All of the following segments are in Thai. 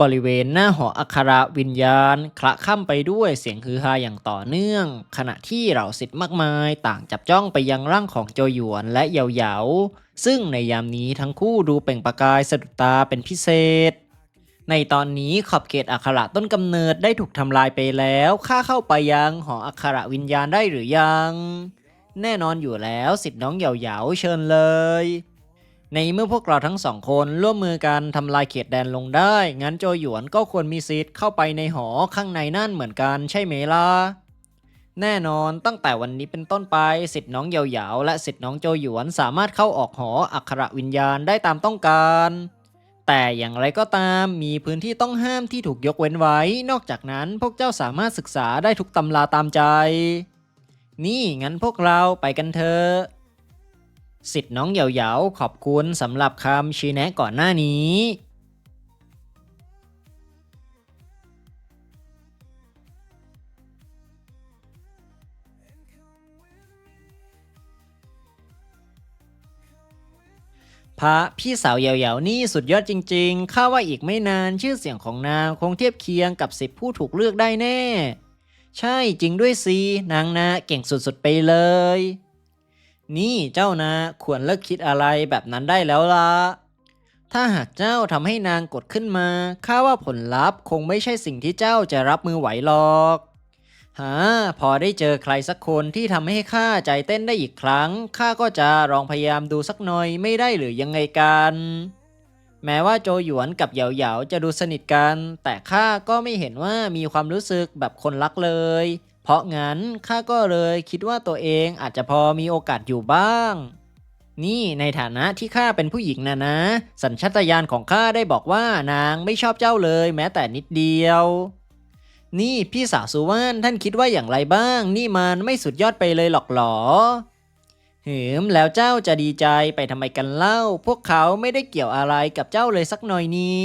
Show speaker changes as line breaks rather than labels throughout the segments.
บริเวณหน้าหออัครวิญญาณคละค่ำไปด้วยเสียงฮือฮาอย่างต่อเนื่อง ขณะที่เหล่าสิทธิ์มากมาย ต่างจับจ้องไปยังร่างของโจหยวนและเหยาเหยา ซึ่งในยามนี้ทั้งคู่ดูเปล่งประกายสะดุดตาเป็นพิเศษ ในตอนนี้ขอบเขตอัคระต้นกำเนิดได้ถูกทำลายไปแล้วข้าเข้าไปยังหออัครวิญญาณได้หรือยัง แน่นอนอยู่แล้วสิทธิ์น้องเหยาเหยาเชิญเลย ในเมื่อพวกเราทั้งสองคนร่วมมือกันทำลายเขตแดนลงได้ งั้นโจหยวนก็ควรมีสิทธิ์เข้าไปในหอข้างในนั่นเหมือนกันใช่ไหมล่ะ แน่นอนตั้งแต่วันนี้เป็นต้นไปสิทธิ์น้องเหยาเหยาและสิทธิ์น้องโจหยวนสามารถเข้าออกหออัครวิญญาณได้ตามต้องการ แต่อย่างไรก็ตามมีพื้นที่ต้องห้ามที่ถูกยกเว้นไว้ นอกจากนั้นพวกเจ้าสามารถศึกษาได้ทุกตำราตามใจ นี่งั้นพวกเราไปกันเถอะ สิทธิ์น้องเหยาเหยาขอบคุณสำหรับคำชี้แนะก่อนหน้านี้พระพี่สาวเหยาเหนี่สุดยอดจริงๆข้าว่าอีกไม่นานชื่อเสียงของนางคงเทียบเคียงกับสิบผู้ถูกเลือกได้แน่ ใช่จริงด้วยสินางนาเก่งสุดๆไปเลย นี่เจ้านะควรเลิกคิดอะไรแบบนั้นได้แล้วละถ้าหากเจ้าทำให้นางกดขึ้นมาข้าว่าผลลัพธ์คงไม่ใช่สิ่งที่เจ้าจะรับมือไหวหรอกฮะพอได้เจอใครสักคนที่ทำให้ข้าใจเต้นได้อีกครั้งข้าก็จะลองพยายามดูสักหน่อยไม่ได้หรือยังไงกันแม้ว่าโจหยวนกับเหยาเหยาจะดูสนิทกัน แต่ข้าก็ไม่เห็นว่ามีความรู้สึกแบบคนรักเลย ราะงั้นข้าก็เลยคิดว่าตัวเองอาจจะพอมีโอกาสอยู่บ้าง นี่ในฐานะที่ข้าเป็นผู้หญิงนะนะ สัญชาตญาณของข้าได้บอกว่านางไม่ชอบเจ้าเลยแม้แต่นิดเดียว นี่พี่สาวสุวรรณท่านคิดว่าอย่างไรบ้าง นี่มันไม่สุดยอดไปเลยหรอกหรอหืมแล้วเจ้าจะดีใจไปทำไมกันเล่า พวกเขาไม่ได้เกี่ยวอะไรกับเจ้าเลยสักหน่อยนี้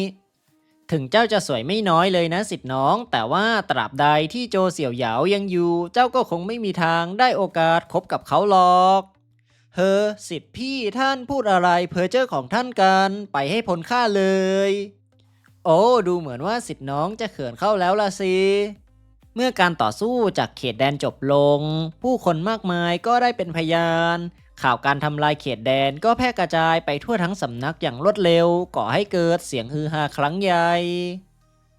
ถึงเจ้าจะสวยไม่น้อยเลยนะสิทธิน้อง แต่ว่าตราบใดที่โจเสี่ยวเหยายังอยู่ เจ้าก็คงไม่มีทางได้โอกาสคบกับเขาหรอกเฮอสิทธิพี่ท่านพูดอะไรเพอเจอร์ของท่านกันไปให้พ้นค่าเลย โอ้ดูเหมือนว่าสิทธิน้องจะเขินเข้าแล้วละสิเมื่อการต่อสู้จากเขตแดนจบลง ผู้คนมากมายก็ได้เป็นพยาน ข่าวการทำลายเขตแดนก็แพร่กระจายไปทั่วทั้งสำนักอย่างรวดเร็ว ก่อให้เกิดเสียงฮือฮาครั้งใหญ่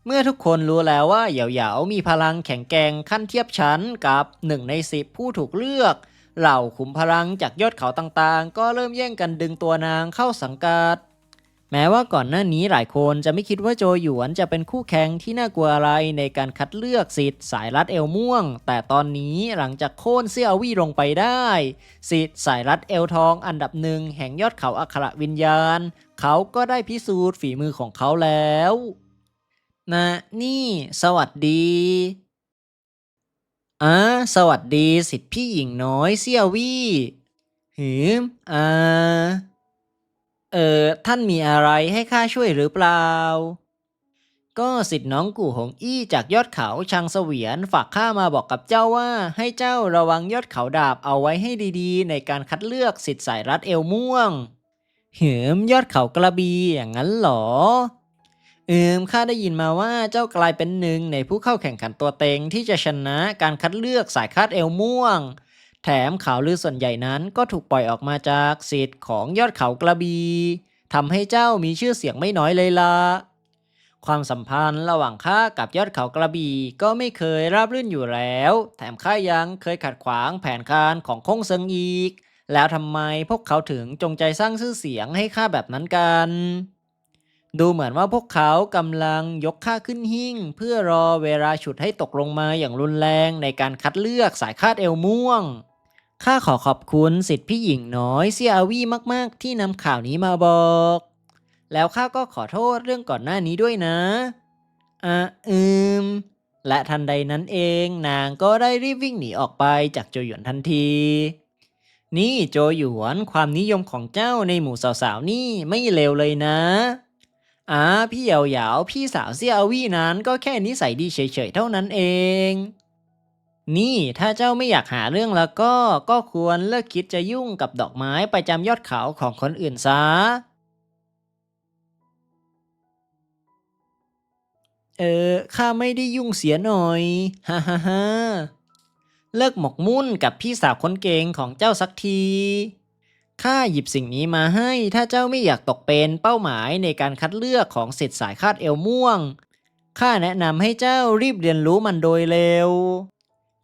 เมื่อทุกคนรู้แล้วว่าเหยาเหยามีพลังแข็งแกร่งขั้นเทียบชั้นกับหนึ่งในสิบผู้ถูกเลือก เหล่าขุมพลังจากยอดเขาต่างๆ ก็เริ่มแย่งกันดึงตัวนางเข้าสังกัด แม้ว่าก่อนหน้านี้หลายคนจะไม่คิดว่าโจหยวนจะเป็นคู่แข่งที่น่ากลัวอะไรในการคัดเลือกสิทธิ์สายรัดเอวม่วง แต่ตอนนี้หลังจากโค่นเซี่ยวี่ลงไปได้ สิทธิ์สายรัดเอวทองอันดับหนึ่งแห่งยอดเขาอัครวิญญาณ เขาก็ได้พิสูจน์ฝีมือของเขาแล้วนะนี่ สวัสดีอ่าสวัสดีสิทธิ์พี่หญิงน้อยเซี่ยวี่หืมอ่า เออท่านมีอะไรให้ข้าช่วยหรือเปล่า ก็สิทธิ์น้องกู่หงอี้จากยอดเขาชังเสวียนฝากข้ามาบอกกับเจ้าว่าให้เจ้าระวังยอดเขาดาบเอาไว้ให้ดีๆ ในการคัดเลือกสิทธิ์สายรัดเอวม่วง เหิมยอดเขากระบีอย่างนั้นเหรอ เอิมข้าได้ยินมาว่าเจ้ากลายเป็นหนึ่งในผู้เข้าแข่งขันตัวเต็งที่จะชนะการคัดเลือกสายคาดเอวม่วง แถมข่าวลือส่วนใหญ่นั้นก็ถูกปล่อยออกมาจากสิทธิ์ของยอดเขากระบีทำให้เจ้ามีชื่อเสียงไม่น้อยเลยล่ะความสัมพันธ์ระหว่างข้ากับยอดเขากระบี่ก็ไม่เคยราบรื่นอยู่แล้ว แถมข้ายังเคยขัดขวางแผนการของคงเซิงอีก แล้วทำไมพวกเขาถึงจงใจสร้างชื่อเสียงให้ข้าแบบนั้นกัน ดูเหมือนว่าพวกเขากำลังยกข้าขึ้นหิ้งเพื่อรอเวลาฉุดให้ตกลงมาอย่างรุนแรงในการคัดเลือกสายคาดเอวม่วง ข้าขอขอบคุณสิทธิพี่หญิงน้อยเซียอาวีมาก ๆ ที่นำข่าวนี้มาบอก แล้วข้าก็ขอโทษเรื่องก่อนหน้านี้ด้วยนะอะอืม และทันใดนั้นเองนางก็ได้รีบวิ่งหนีออกไปจากโจหยวนทันทีนี่โจหยวนความนิยมของเจ้าในหมู่สาวๆนี่ไม่เลวเลยนะ อ่าพี่เหยาเหยาพี่สาวเซียอาวีนั้นก็แค่นิสัยดีเฉยๆเท่านั้นเอง นี่ถ้าเจ้าไม่อยากหาเรื่องแล้วก็ก็ควรเลิกคิดจะยุ่งกับดอกไม้ประจำยอดเขาของคนอื่นซะ เออข้าไม่ได้ยุ่งเสียหน่อยฮ่าฮ่าฮ่าเลิกหมกมุ่นกับพี่สาวคนเก่งของเจ้าสักที ข้าหยิบสิ่งนี้มาให้ ถ้าเจ้าไม่อยากตกเป็นเป้าหมายในการคัดเลือกของสิทธิ์สายคาดเอวม่วง ข้าแนะนำให้เจ้ารีบเรียนรู้มันโดยเร็ว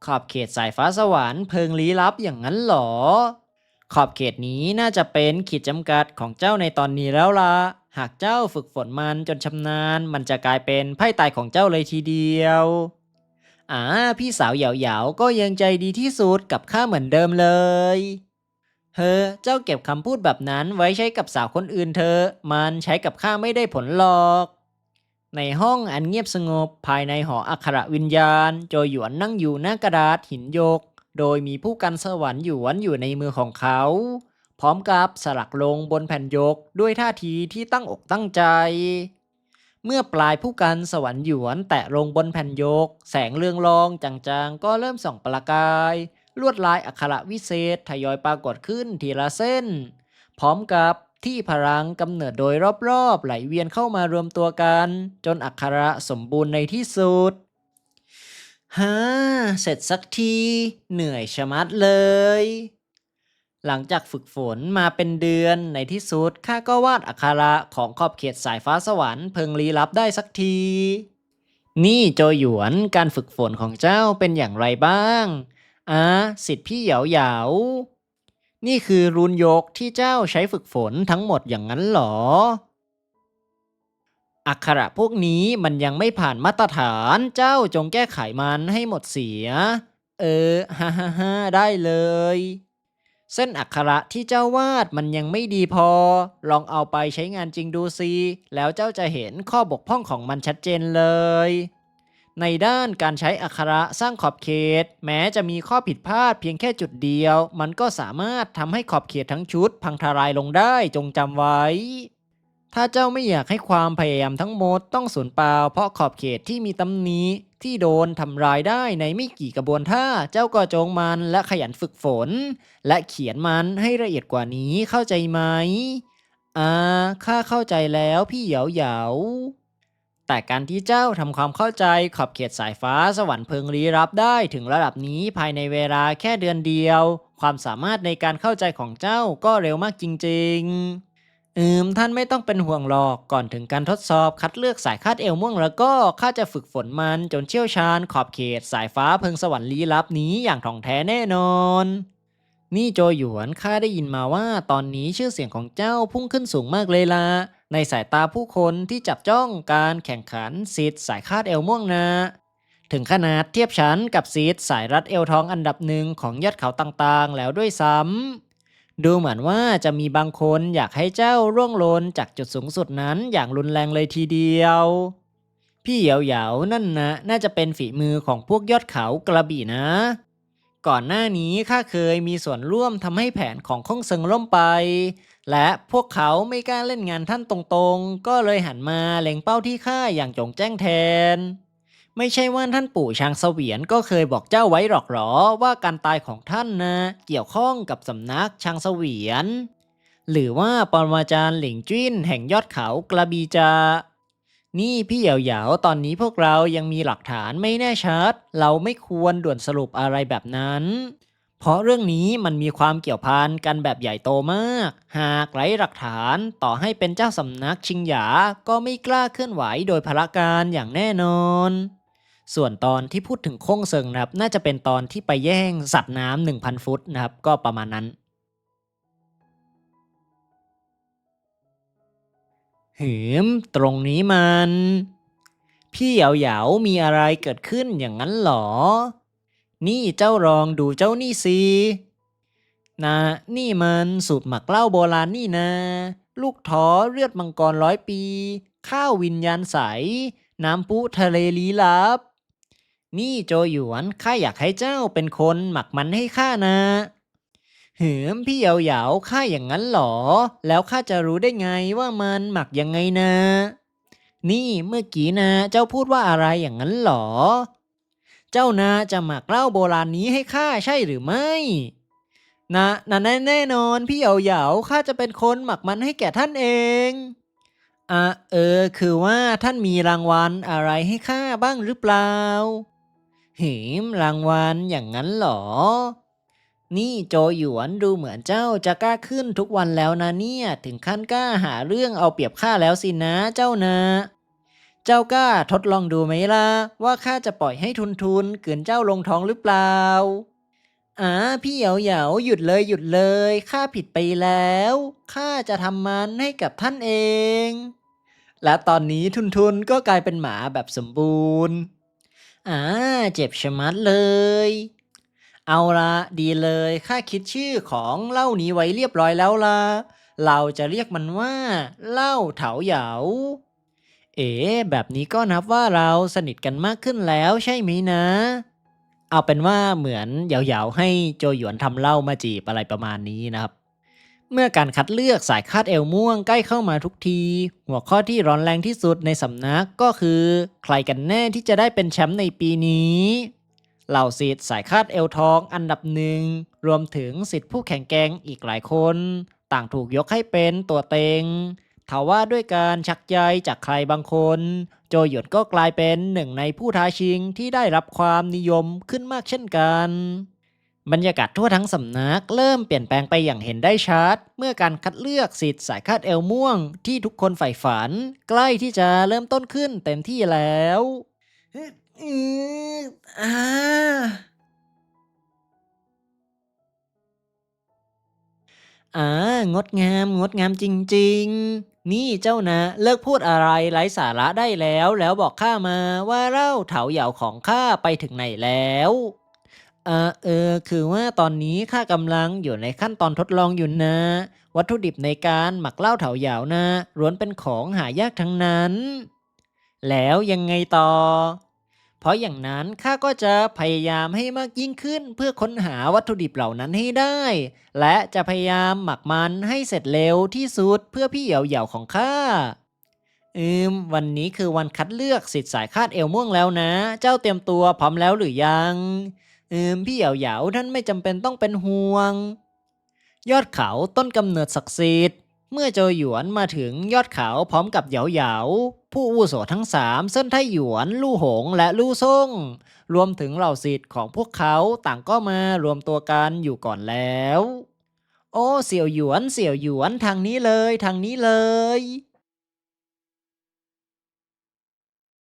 ขอบเขตสายฟ้าสวรรค์เพิงลี้ลับอย่างนั้นหรอ ขอบเขตนี้น่าจะเป็นขีดจำกัดของเจ้าในตอนนี้แล้วล่ะหากเจ้าฝึกฝนมันจนชำนาญ มันจะกลายเป็นไพ่ตายของเจ้าเลยทีเดียวอ่าพี่สาวเหยาๆก็ยังใจดีที่สุดกับข้าเหมือนเดิมเลย เฮ้อเจ้าเก็บคำพูดแบบนั้นไว้ใช้กับสาวคนอื่นเธอ มันใช้กับข้าไม่ได้ผลหรอก ในห้องอันเงียบสงบภายในหออัครวิญญาณ โจหยวนนั่งอยู่หน้ากระดาษหินโยก โดยมีผู้กันสวรรค์หยวนอยู่ในมือของเขา พร้อมกับสลักลงบนแผ่นยกด้วยท่าทีที่ตั้งอกตั้งใจ เมื่อปลายผู้กันสวรรค์หยวนแตะลงบนแผ่นยก แสงเรืองรองจางๆ ก็เริ่มส่องประกาย ลวดลายอักขระวิเศษทยอยปรากฏขึ้นทีละเส้น พร้อมกับที่พลังกำเนิดโดยรอบๆ ไหลเวียนเข้ามารวมตัวกัน จนอักขระสมบูรณ์ในที่สุดฮ่าเสร็จสักที เหนื่อยชะมัดเลย หลังจากฝึกฝนมาเป็นเดือนในที่สุดข้าก็วาดอักขระของขอบเขตสายฟ้าสวรรค์เพิงลี้ลับได้สักที นี่โจหยวนการฝึกฝนของเจ้าเป็นอย่างไรบ้าง อาสิทธิพี่เหยาเหยานี่คือรูนยกที่เจ้าใช้ฝึกฝนทั้งหมดอย่างนั้นหรอ อักขระพวกนี้มันยังไม่ผ่านมาตรฐาน เจ้าจงแก้ไขมันให้หมดเสีย เออฮ่าฮ่าฮ่าได้เลย เส้นอักขระที่เจ้าวาดมันยังไม่ดีพอ ลองเอาไปใช้งานจริงดูสิ แล้วเจ้าจะเห็นข้อบกพร่องของมันชัดเจนเลย ในด้านการใช้อักขระสร้างขอบเขต แม้จะมีข้อผิดพลาดเพียงแค่จุดเดียว มันก็สามารถทำให้ขอบเขตทั้งชุด พังทลายลงได้จงจำไว้ ถ้าเจ้าไม่อยากให้ความพยายามทั้งหมดต้องสูญเปล่า เพราะขอบเขตที่มีตำหนีที่โดนทำลายได้ในไม่กี่กระบวนท่า เจ้าก็จงมันและขยันฝึกฝน และเขียนมันให้ละเอียดกว่านี้เข้าใจไหมอ่าข้าเข้าใจแล้วพี่เหยาเหยา แต่การที่เจ้าทำความเข้าใจขอบเขตสายฟ้าสวรรค์เพิงลี้รับได้ถึงระดับนี้ภายในเวลาแค่เดือนเดียว ความสามารถในการเข้าใจของเจ้าก็เร็วมากจริง ๆอืมท่านไม่ต้องเป็นห่วงหรอกก่อนถึงการทดสอบคัดเลือกสายคาดเอวม่วงแล้วก็ข้าจะฝึกฝนมันจนเชี่ยวชาญขอบเขตสายฟ้าเพิงสวรรค์ลี้ลับนี้อย่างถ่องแท้แน่นอน นี่โจหยวนข้าได้ยินมาว่าตอนนี้ชื่อเสียงของเจ้าพุ่งขึ้นสูงมากเลยล่ะ ในสายตาผู้คนที่จับจ้องการแข่งขันซีดสายคาดเอวม่วงนะถึงขนาดเทียบชั้นกับซีดสายรัดเอวทองอันดับหนึ่งของยอดเขาต่างๆ แล้วด้วยซ้ำดูเหมือนว่าจะมีบางคนอยากให้เจ้าร่วงโลนจากจุดสูงสุดนั้นอย่างรุนแรงเลยทีเดียว พี่เหยาเหยาๆนั่นนะน่าจะเป็นฝีมือของพวกยอดเขากระบี่นะ ก่อนหน้านี้ข้าเคยมีส่วนร่วมทำให้แผนของข้องเซิงล่มไป และพวกเขาไม่กล้าเล่นงานท่านตรงๆ ก็เลยหันมาเล็งเป้าที่ข้าอย่างจงแจ้งแทน ไม่ใช่ว่าท่านปู่ชางเสวียนก็เคยบอกเจ้าไว้หรอกหรอว่าการตายของท่านนะ เกี่ยวข้องกับสำนักชางเสวียน หรือว่าปรมาจารย์หลิงจิ้นแห่งยอดเขากระบีจา นี่พี่เหยาเหยาๆตอนนี้พวกเรายังมีหลักฐานไม่แน่ชัด เราไม่ควรด่วนสรุปอะไรแบบนั้น เพราะเรื่องนี้มันมีความเกี่ยวพันกันแบบใหญ่โตมาก หากไร้หลักฐานต่อให้เป็นเจ้าสำนักชิงหยา ก็ไม่กล้าเคลื่อนไหวโดยพละการอย่างแน่นอน ส่วนตอนที่พูดถึงโค้งเซิงนะครับ น่าจะเป็นตอนที่ไปแย่งสัตว์น้ำหนึ่งพันฟุตนะครับ ก็ประมาณนั้น หืม ตรงนี้มัน พี่เหยาเหยามีอะไรเกิดขึ้นอย่างนั้นเหรอ นี่เจ้ารองดูเจ้านี่สินะนี่มันสูตรหมักเหล้าโบราณนี่นะ ลูกท้อเลือดมังกรร้อยปี ข้าววิญญาณใส น้ำพุทะเลลี้ลับ นี่โจหยวนข้าอยากให้เจ้าเป็นคนหมักมันให้ข้านะ เหืมพี่เหยาเหยาๆข้าอย่างนั้นหรอ แล้วข้าจะรู้ได้ไงว่ามันหมักยังไงนะ นี่เมื่อกี้นะ เจ้าพูดว่าอะไรอย่างนั้นหรอ เจ้านาจะหมักเหล้าโบราณนี้ให้ข้าใช่หรือไม่นะนะแน่แน่นอนพี่เหยาเหยาๆข้าจะเป็นคนหมักมันให้แก่ท่านเองอะเออ คือว่าท่านมีรางวัลอะไรให้ข้าบ้างหรือเปล่าหิมรางวัลอย่างนั้นหรอ นี่โจหยวนดูเหมือนเจ้าจะกล้าขึ้นทุกวันแล้วนะเนี่ย ถึงขั้นกล้าหาเรื่องเอาเปรียบข้าแล้วสินะเจ้านะ เจ้ากล้าทดลองดูไหมล่ะ ว่าข้าจะปล่อยให้ทุนทุนเกินเจ้าลงท้องหรือเปล่าอ่าพี่เหยาเหยาหยุดเลยหยุดเลยข้าผิดไปแล้วข้าจะทำมันให้กับท่านเอง และตอนนี้ทุนทุนก็กลายเป็นหมาแบบสมบูรณ์อ่าเจ็บชะมัดเลย เอาละดีเลยข้าคิดชื่อของเหล้านี้ไว้เรียบร้อยแล้วละเราจะเรียกมันว่าเหล้าเถาเหยา เอ๋แบบนี้ก็นับว่าเราสนิทกันมากขึ้นแล้วใช่ไหมนะ เอาเป็นว่าเหมือนเหยาๆให้โจหยวนทำเหล้ามาจีบอะไรประมาณนี้นะครับเมื่อการคัดเลือกสายคาดเอวม่วงใกล้เข้ามาทุกที หัวข้อที่ร้อนแรงที่สุดในสำนักก็คือ ใครกันแน่ที่จะได้เป็นแชมป์ในปีนี้ เหล่าสิทธิ์สายคาดเอวทองอันดับหนึ่ง รวมถึงสิทธิ์ผู้แข่งแกร่งอีกหลายคน ต่างถูกยกให้เป็นตัวเต็งทว่าด้วยการชักใยจากใครบางคน โจหยวนก็กลายเป็นหนึ่งในผู้ท้าชิงที่ได้รับความนิยมขึ้นมากเช่นกัน บรรยากาศทั่วทั้งสำนักเริ่มเปลี่ยนแปลงไปอย่างเห็นได้ชัด เมื่อการคัดเลือกสิทธิ์สายคาดเอวม่วง ที่ทุกคนใฝ่ฝัน ใกล้ที่จะเริ่มต้นขึ้นเต็มที่แล้ว อืออ่าอ่างดงาม งดงามจริง ๆ นี่เจ้านะ เลิกพูดอะไรไร้สาระได้แล้ว แล้วบอกข้ามาว่าเล่าเถาเหยาของข้าไปถึงไหนแล้วเออเออ คือว่าตอนนี้ข้ากำลังอยู่ในขั้นตอนทดลองอยู่นะ วัตถุดิบในการหมักเหล้าเถาเหยานะล้วนเป็นของหายากทั้งนั้น แล้วยังไงต่อ เพราะอย่างนั้นข้าก็จะพยายามให้มากยิ่งขึ้น เพื่อค้นหาวัตถุดิบเหล่านั้นให้ได้ และจะพยายามหมักมันให้เสร็จเร็วที่สุดเพื่อพี่เหยาเหยาของข้าอืม วันนี้คือวันคัดเลือกสิทธิ์สายคาดเอวม่วงแล้วนะ เจ้าเตรียมตัวพร้อมแล้วหรือยัง อืม พี่เหยาเหยาท่านไม่จำเป็นต้องเป็นห่วง ยอดเขาต้นกำเนิดศักดิ์สิทธิ์ เมื่อโจหยวนมาถึงยอดเขาพร้อมกับเหยาเหยาผู้อุโสทั้งสามเส้นไทหยวน ลู่หงและลู่ซ่ง รวมถึงเหล่าสิทธิ์ของพวกเขาต่างก็มารวมตัวกันอยู่ก่อนแล้ว โอ้เสี่ยวหยวนเสี่ยวหยวนทางนี้เลยทางนี้เลย